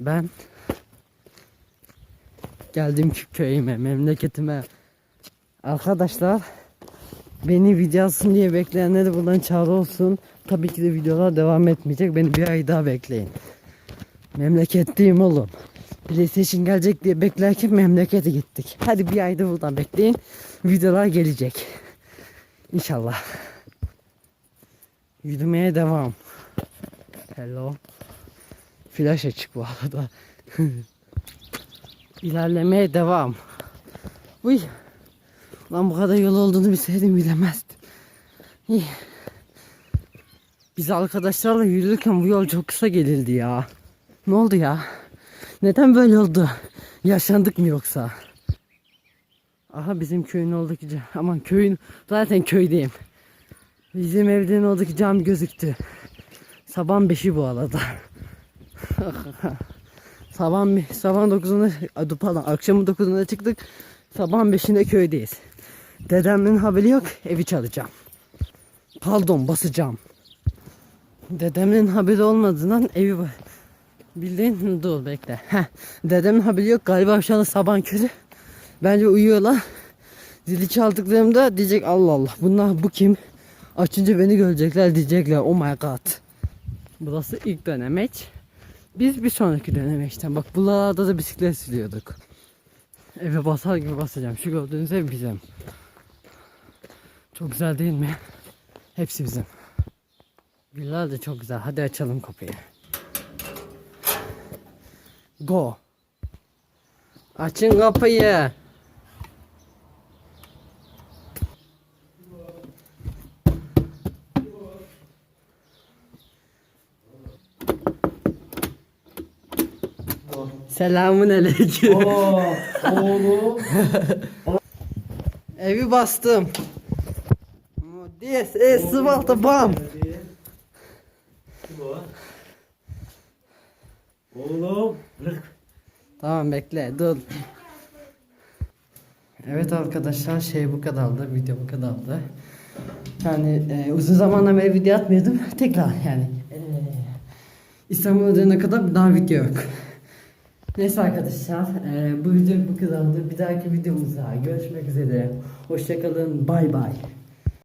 Ben geldim köyüme, memleketime. Arkadaşlar beni videosun diye bekleyenlere buradan çağrı olsun. Tabii ki de videolar devam etmeyecek. Beni bir ay daha bekleyin. Memleketteyim oğlum. PlayStation gelecek diye beklerken memlekete gittik. Hadi bir ayda buradan bekleyin. Videolar gelecek. İnşallah. Yürümeye devam. Hello. Flash açık bu arada. İlerlemeye devam. Uy. Lan bu kadar yol olduğunu bilseydim bilemezdim. İyi. Biz arkadaşlarla yürürken bu yol çok kısa gelildi ya. Ne oldu ya? Neden böyle oldu? Yaşandık mı yoksa? Aha bizim köyün oradaki cam. Aman köyün zaten köydeyim. Bizim evlerin oradaki cam gözüktü. Sabah 5'i bu arada. sabah sabah 9'unda adı pardon akşamın 9'unda çıktık. Sabah 5'inde köydeyiz. Dedemin haberi yok evi çalacağım. Pardon basacağım. Dedemin haberi olmadığından evi bildiğin dur bekle. Heh. Dedemin haberi yok galiba anda sabah körü. Bence uyuyorlar. Zili çaldıklarımda diyecek Allah Allah bunlar bu kim? Açınca beni görecekler diyecekler oh my god. Burası ilk dönemeç. Biz bir sonraki dönemeçten. Bak buralarda da bisiklet sürüyorduk. Eve basar gibi basacağım. Şu gördüğünüz ev bizim. Çok güzel değil mi? Hepsi bizim. Güller de çok güzel. Hadi açalım kapıyı. Go. Açın kapıyı. Selamun aleyküm. Oo, oğlum. Evi bastım. This is Sparta. Kim o? Oğlum. Rık. Tamam bekle dur. Evet arkadaşlar şey bu kadardı video bu kadardı. Yani e, uzun zamandan beri video atmıyordum. Tekrar yani. E, İstanbul'a dönene kadar daha video yok. Neyse arkadaşlar e, bu video bu kadardı. Bir dahaki videomuzda görüşmek üzere. Hoşçakalın. Bay bay.